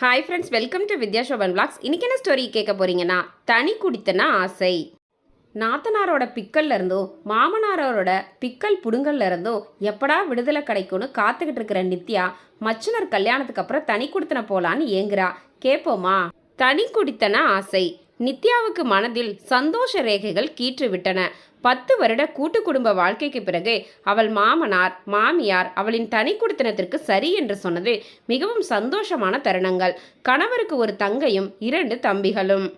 Hi friends welcome to Vidya Shobhan blogs இன்றைக்கி என்ன story கேட்க போறீங்கன்னா தனி குடித்தன ஆசை. நாத்தனாரோட பிக்கல்ல இருந்தோ மாமனாரோட பிக்கல் புடுங்கல்ல இருந்தோ எப்படா விடுதலை கிடைக்கும்னு காத்துக்கிட்டு இருக்கிற நித்யா மச்சனர் கல்யாணத்துக்கு அப்புறம் தனி குடித்தன போலான்னு ஏங்குறா. கேட்போமா தனி குடித்தன ஆசை. நித்யாவுக்கு மனதில் சந்தோஷ ரேகைகள் கீற்றுவிட்டன. பத்து வருட கூட்டு குடும்ப வாழ்க்கைக்கு பிறகு அவள் மாமனார் மாமியார் அவளின் தனி குடித்தனத்திற்கு சரி என்று சொன்னது மிகவும் சந்தோஷமான தருணங்கள். கணவருக்கு ஒரு தங்கையும் இரண்டு தம்பிகளும்.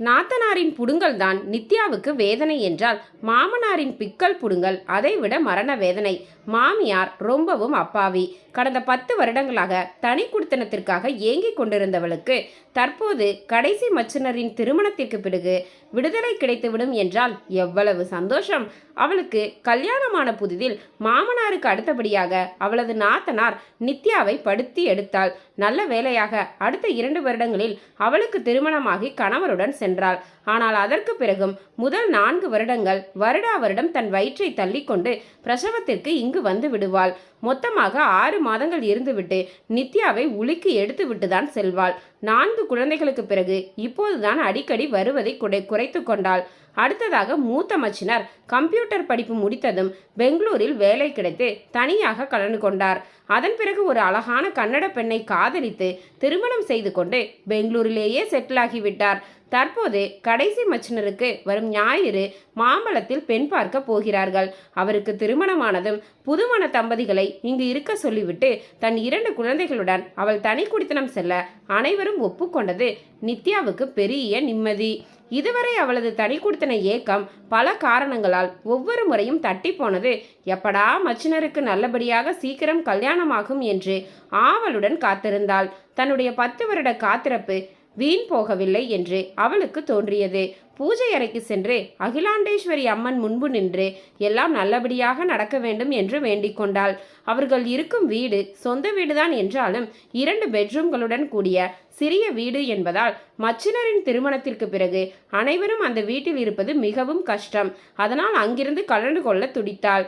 நாத்தனாரின் புடுங்கல்தான் நித்யாவுக்கு வேதனை என்றால் மாமனாரின் பிக்கல் புடுங்கல் அதைவிட மரண வேதனை. மாமியார் ரொம்பவும் அப்பாவி. கடந்த பத்து வருடங்களாக தனி குடித்தனத்திற்காக ஏங்கிக் கொண்டிருந்தவளுக்கு தற்போது கடைசி மச்சினரின் திருமணத்திற்கு பிறகு விடுதலை கிடைத்துவிடும் என்றால் எவ்வளவு சந்தோஷம். அவளுக்கு கல்யாணமான புதிதில் மாமனாருக்கு அடுத்தபடியாக அவளது நாத்தனார் நித்யாவை படுத்தி எடுத்தாள். நல்ல வேலையாக அடுத்த இரண்டு வருடங்களில் அவளுக்கு திருமணமாகி கணவருடன் சென்றாள். ஆனால் அதற்கு பிறகும் முதல் நான்கு வருடங்கள் வருடா வருடம் தன் வயிற்றை தள்ளிக்கொண்டு பிரசவத்திற்கு இங்கு வந்து விடுவாள். மொத்தமாக ஆறு மாதங்கள் இருந்துவிட்டு நித்யாவை உலுக்கி எடுத்துவிட்டுதான் செல்வாள். நான்கு குழந்தைகளுக்கு பிறகு இப்போதுதான் அடிக்கடி வருவதை குறை குறைத்து கொண்டாள். அடுத்ததாக மூத்த மச்சினர் கம்ப்யூட்டர் படிப்பு முடித்ததும் பெங்களூரில் வேலை கிடைத்து தனியாக கலந்து கொண்டார். அதன் பிறகு ஒரு அழகான கன்னட பெண்ணை காதலித்து திருமணம் செய்து கொண்டு பெங்களூரிலேயே செட்டில் ஆகிவிட்டார். தற்போது கடைசி மச்சினருக்கு வரும் ஞாயிறு மாம்பழத்தில் பெண் பார்க்க போகிறார்கள். அவருக்கு திருமணமானதும் புதுமண தம்பதிகளை இங்கு இருக்க சொல்லிவிட்டு தன் இரண்டு குழந்தைகளுடன் அவள் தனி குடித்தனம் செல்ல அனைவரும் ஒப்புக்கொண்டது. நித்யாவுக்கு பெரிய நிம்மதி. இதுவரை அவளது தனி கொடுத்தன ஏக்கம் பல காரணங்களால் ஒவ்வொரு முறையும் தட்டி போனது. எப்படா மச்சினருக்கு நல்லபடியாக சீக்கிரம் கல்யாணமாகும் என்று ஆவலுடன் காத்திருந்தாள். தன்னுடைய பத்து வருட காத்திருப்பு வீண் போகவில்லை என்று அவளுக்கு தோன்றியது. பூஜை அறைக்கு சென்று அகிலாண்டேஸ்வரி அம்மன் முன்பு நின்று எல்லாம் நல்லபடியாக நடக்க வேண்டும் என்று வேண்டிக் கொண்டாள். அவர்கள் இருக்கும் வீடு சொந்த வீடுதான் என்றாலும் இரண்டு பெட்ரூம்களுடன் கூடிய சிறிய வீடு என்பதால் மச்சினரின் திருமணத்திற்கு பிறகு அனைவரும் அந்த வீட்டில் இருப்பது மிகவும் கஷ்டம். அதனால் அங்கிருந்து கலந்து கொள்ள துடித்தாள்.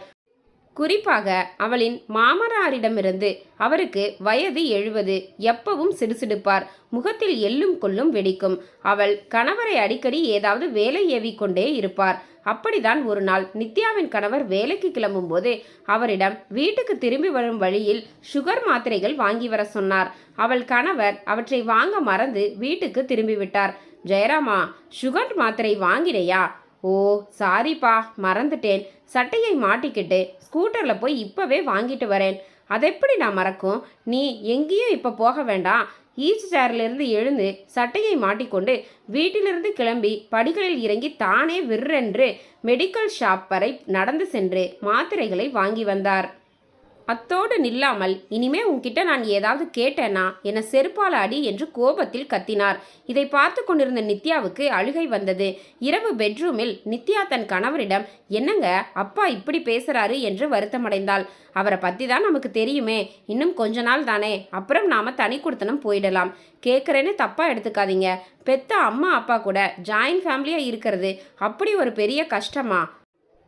குறிப்பாக அவளின் மாமனாரிடமிருந்து அவருக்கு வயது எழுபது. எப்பவும் சிடுசிடுப்பார். முகத்தில் எள்ளும் கொள்ளும் வெடிக்கும். அவள் கணவரை அடிக்கடி ஏதாவது வேலை ஏவிக்கொண்டே இருப்பார். அப்படிதான் ஒரு நாள் நித்யாவின் கணவர் வேலைக்கு கிளம்பும்போது அவரிடம் வீட்டுக்கு திரும்பி வரும் வழியில் சுகர் மாத்திரைகள் வாங்கி வர சொன்னார். அவள் கணவர் அவற்றை வாங்க மறந்து வீட்டுக்கு திரும்பிவிட்டார் ஜெயராமா சுகர் மாத்திரை வாங்கினையா? ஓ சாரிப்பா மறந்துட்டேன். சட்டையை மாட்டிக்கிட்டு ஸ்கூட்டரில் போய் இப்போவே வாங்கிட்டு வரேன். அதெப்படி நான் மறக்கும்? நீ எங்கேயும் இப்போ போக வேண்டாம். ஈச் சேரிலிருந்து எழுந்து சட்டையை மாட்டிக்கொண்டு வீட்டிலிருந்து கிளம்பி படிகளில் இறங்கி தானே விற்றென்று மெடிக்கல் ஷாப் வரை நடந்து சென்று மாத்திரைகளை வாங்கி வந்தார். அத்தோடு நில்லாமல் இனிமே உன்கிட்ட நான் ஏதாவது கேட்டேனா? என செருப்பால் அடி என்று கோபத்தில் கத்தினார். இதை பார்த்து கொண்டிருந்த நித்யாவுக்கு அழுகை வந்தது. இரவு பெட்ரூமில் நித்யா தன் கணவரிடம் என்னங்க அப்பா இப்படி பேசுறாரு? என்று வருத்தமடைந்தாள். அவரை பற்றி தான் நமக்கு தெரியுமே. இன்னும் கொஞ்ச நாள் தானே. அப்புறம் நாம தனி கொடுத்தனம் போயிடலாம். கேட்குறேன்னு தப்பாக எடுத்துக்காதீங்க. பெத்த அம்மா அப்பா கூட ஜாயின்ட் ஃபேமிலியாக இருக்கிறது. அப்படி ஒரு பெரிய கஷ்டமா?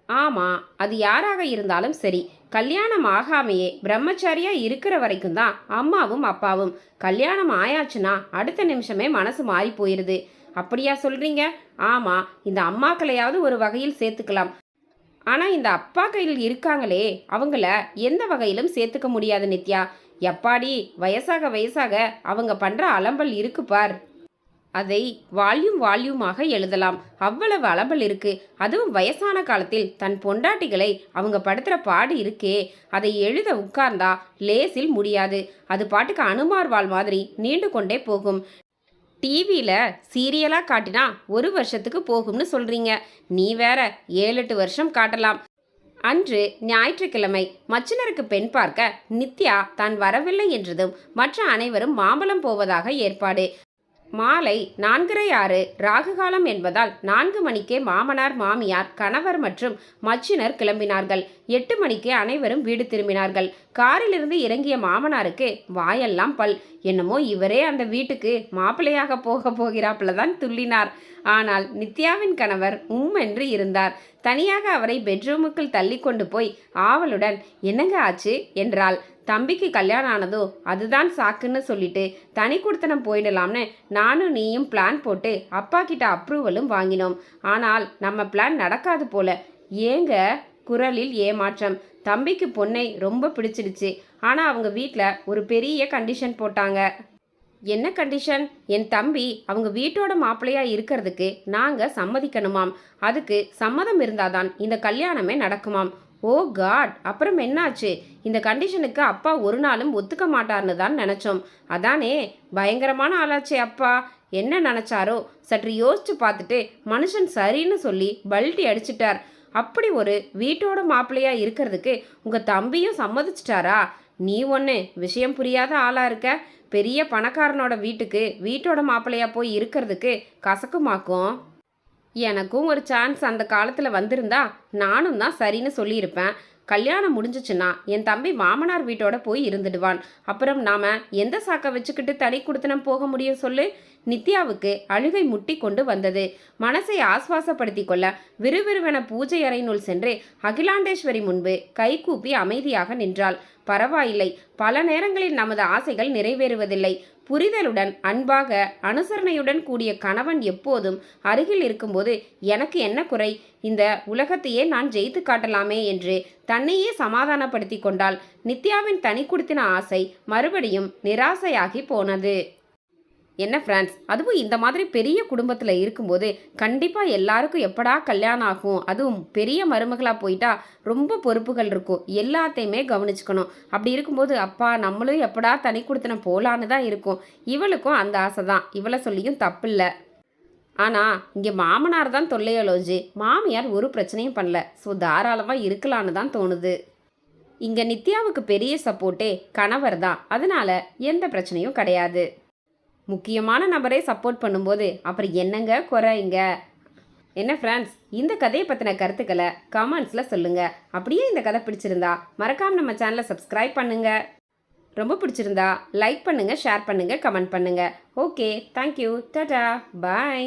ஆமாம் அது யாராக இருந்தாலும் சரி. கல்யாணம் ஆகாமையே பிரம்மச்சாரியாக இருக்கிற வரைக்கும் தான் அம்மாவும் அப்பாவும். கல்யாணம் ஆயாச்சுன்னா அடுத்த நிமிஷமே மனசு மாறி போயிருது அப்படியா சொல்கிறீங்க ஆமாம் இந்த அம்மாக்களையாவது ஒரு வகையில் சேர்த்துக்கலாம். ஆனால் இந்த அப்பா கையில் இருக்காங்களே அவங்கள எந்த வகையிலும் சேர்த்துக்க முடியாது நித்யா. எப்பாடி வயசாக வயசாக அவங்க பண்ணுற அலம்பல் இருக்கு பார். அதை வால்யூம் வால்யூமாக எழுதலாம். அவ்வளவு அளபல் இருக்கு. அதுவும் வயசான காலத்தில் தன் பொண்டாட்டிகளை அவங்க படுத்துகிற பாடு இருக்கே. அதை எழுத உட்கார்ந்தா லேசில் முடியாது. அது பாட்டுக்கு அனுமார் வாள் மாதிரி நீண்டு கொண்டே போகும். டிவியில் சீரியலாக காட்டினா ஒரு வருஷத்துக்கு போகும்னு சொல்கிறீங்க நீ வேற ஏழு எட்டு வருஷம் காட்டலாம். அன்று ஞாயிற்றுக்கிழமை மச்சினருக்கு பெண் பார்க்க நித்யா தான் வரவில்லை என்றதும் மற்ற அனைவரும் மாம்பழம் போவதாக ஏற்பாடு. மாலை நான்கரை ஆறு ராகுகாலம் என்பதால் நான்கு மணிக்கே மாமனார் மாமியார் கணவர் மற்றும் மச்சினர் கிளம்பினார்கள். எட்டு மணிக்கு அனைவரும் வீடு திரும்பினார்கள். காரிலிருந்து இறங்கிய மாமனாருக்கு வாயெல்லாம் பல். என்னமோ இவரே அந்த வீட்டுக்கு மாப்பிள்ளையாக போக போகிறாப்புல தான் துள்ளினார். ஆனால் நித்யாவின் கணவர் உம் என்று இருந்தார். தனியாக அவரை பெட்ரூமுக்குள் தள்ளி கொண்டு போய் ஆவலுடன் என்னங்க ஆச்சு? என்றாள். தம்பிக்கு கல்யாணம் ஆனதோ அதுதான் சாக்குன்னு சொல்லிட்டு தனி கொடுத்தனம் போயிடலாம்னு நானும் நீயும் பிளான் போட்டு அப்பா கிட்ட அப்ரூவலும் வாங்கினோம். ஆனால் நம்ம பிளான் நடக்காது போல. ஏங்க? குரலில் ஏமாற்றம். தம்பிக்கு பொண்ணை ரொம்ப பிடிச்சிடுச்சு. ஆனால் அவங்க வீட்டில் ஒரு பெரிய கண்டிஷன் போட்டாங்க. என்ன கண்டிஷன் என் தம்பி அவங்க வீட்டோட மாப்பிள்ளையா இருக்கிறதுக்கு நாங்கள் சம்மதிக்கணுமாம். அதுக்கு சம்மதம் இருந்தாதான் இந்த கல்யாணமே நடக்குமாம். ஓ காட் அப்புறம் என்னாச்சு? இந்த கண்டிஷனுக்கு அப்பா ஒரு நாளும் ஒத்துக்க மாட்டார்னு தான் நினச்சோம். அதானே பயங்கரமான ஆளாச்சே அப்பா. என்ன நினச்சாரோ? சற்று யோசிச்சு பார்த்துட்டு மனுஷன் சரின்னு சொல்லி பல்ட்டி அடிச்சிட்டார். அப்படி ஒரு வீட்டோட மாப்பிள்ளையா இருக்கிறதுக்கு உங்கள் தம்பியும் சம்மதிச்சிட்டாரா? நீ ஒன்று விஷயம் புரியாத ஆளாக இருக்க. பெரிய பணக்காரனோட வீட்டுக்கு வீட்டோட மாப்பிள்ளையா போய் இருக்கிறதுக்கு கசக்குமாக்கும்? எனக்கும் ஒரு சான்ஸ் அந்த காலத்தில் வந்திருந்தா நானும் தான் சரின்னு சொல்லியிருப்பேன். கல்யாணம் முடிஞ்சிச்சுன்னா என் தம்பி மாமனார் வீட்டோட போய் இருந்துடுவான். அப்புறம் நாம எந்த சாக்கை வச்சுக்கிட்டு தனி கொடுத்தனம் போக முடியும் சொல்லு? நித்யாவுக்கு அழுகை முட்டி கொண்டு வந்தது. மனசை ஆஸ்வாசப்படுத்தி கொள்ள விறுவிறுவென பூஜை அறையினுள் சென்று அகிலாண்டேஸ்வரி முன்பு கைகூப்பி அமைதியாக நின்றாள். பரவாயில்லை. பல நேரங்களில் நமது ஆசைகள் நிறைவேறுவதில்லை. புரிதலுடன் அன்பாக அனுசரணையுடன் கூடிய கணவன் எப்போதும் அருகில் இருக்கும்போது எனக்கு என்ன குறை? இந்த உலகத்தையே நான் ஜெயித்து காட்டலாமே என்று தன்னையே சமாதானப்படுத்தி கொண்டால் நித்யாவின் தனி குடுத்தின ஆசை மறுபடியும் நிராசையாகி போனது. என்ன ஃப்ரெண்ட்ஸ் அதுவும் இந்த மாதிரி பெரிய குடும்பத்தில் இருக்கும்போது கண்டிப்பாக எல்லாருக்கும் எப்படா கல்யாணம் ஆகும்? அதுவும் பெரிய மருமகளாக போயிட்டா ரொம்ப பொறுப்புகள் இருக்கும். எல்லாத்தையுமே கவனிச்சுக்கணும். அப்படி இருக்கும்போது அப்பா நம்மளும் எப்படா தனி கொடுத்தன போலான்னு தான் இருக்கும். இவளுக்கும் அந்த ஆசை தான். இவளை சொல்லியும் தப்பில்லை. ஆனால் இங்கே மாமனார் தான் தொல்லையலோஜி மாமியார் ஒரு பிரச்சனையும் பண்ணல. ஸோ தாராளமாக இருக்கலான்னு தான் தோணுது. இங்கே நித்யாவுக்கு பெரிய சப்போர்ட்டே கணவர் தான். அதனால் எந்த பிரச்சனையும் கிடையாது. முக்கியமான நபரே சப்போர்ட் பண்ணும்போது அப்புறம் என்னங்க குறைங்க என்ன ஃப்ரெண்ட்ஸ் இந்த கதையை பற்றின கருத்துக்களை கமெண்ட்ஸில் சொல்லுங்கள் அப்படியே இந்த கதை பிடிச்சிருந்தா மறக்காம நம்ம சேனலை சப்ஸ்கிரைப் பண்ணுங்கள் ரொம்ப பிடிச்சிருந்தா லைக் பண்ணுங்கள் ஷேர் பண்ணுங்கள் கமெண்ட் பண்ணுங்கள் ஓகே தேங்க்யூ டாடா பாய்